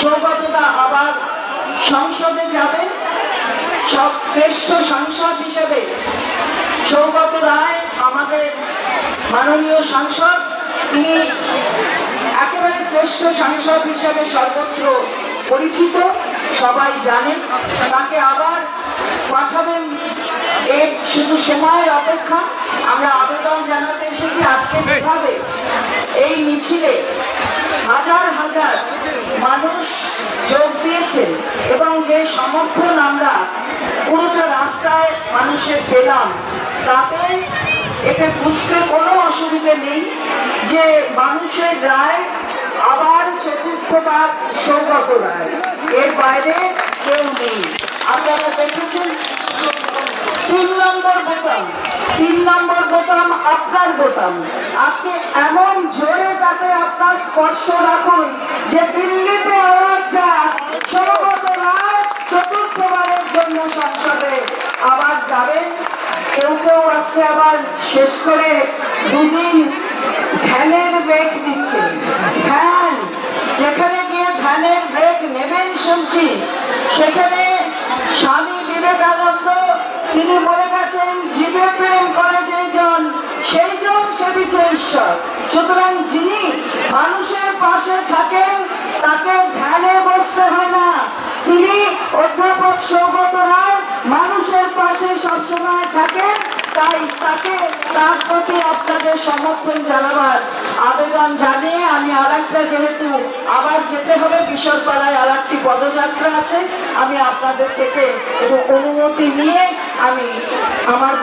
সৌগতদা আবার সংসদে যাবেন সব শ্রেষ্ঠ সাংসদ হিসেবে সৌগত রায় আমাদের মাননীয় সাংসদ। তিনি একেবারে শ্রেষ্ঠ সাংসদ হিসেবে সর্বত্র পরিচিত, সবাই জানেন তাকে আবার পাঠাবেন এর শুধু সময়ের অপেক্ষা। আমরা আবেদন জানাতে এসেছি আজকে যেভাবে এই মিছিলে হাজার হাজার মানুষ যোগ দিয়েছে এবং যে সমর্থন আমরা পুরোটা রাস্তায় মানুষের পেলাম, তাতে এতে বুঝতে কোনো অসুবিধে নেই যে মানুষের রায় আবার চতুর্থবার সৌগত রায়। এর বাইরে কেউ নেই। আপনারা দেখেছেন, তিন নম্বর বোতাম তিন নম্বর বোতাম আপনার বোতাম আপনি এমন জোরে তাতে আপনার স্পর্শ রাখুন যে দিল্লিতে আওয়াজ সৌগত রায় চতুর্থবারের জন্য সংসদে আবার যাবেন। কেউ কেউ আজকে আবার শেষ করে দুদিন ধ্যানের ব্রেক দিচ্ছে ধ্যান, যেখানে গিয়ে ধ্যানের ব্রেক নেবেন শুনছি, সেখানে স্বামী বিবেকানন্দ, তিনি বলে গেছেন জীবে ঈশ্বর। সুতরাং যিনি মানুষের পাশে থাকেন, তাকে ধ্যানে বসতে হয় না। তিনি অধ্যাপক সৌগত রায় মানুষের পাশে সবসময় থাকেন, তাই তাকে, তার প্রতি আপনাদের সমর্থন জানাবার আবেদন জানিয়ে আমি আর একটা যেহেতু আবার যেতে হবে, কিশোরপাড়ায় আর একটি পদযাত্রা আছে, আমি আপনাদের থেকে অনুমতি নিয়ে আমি আমার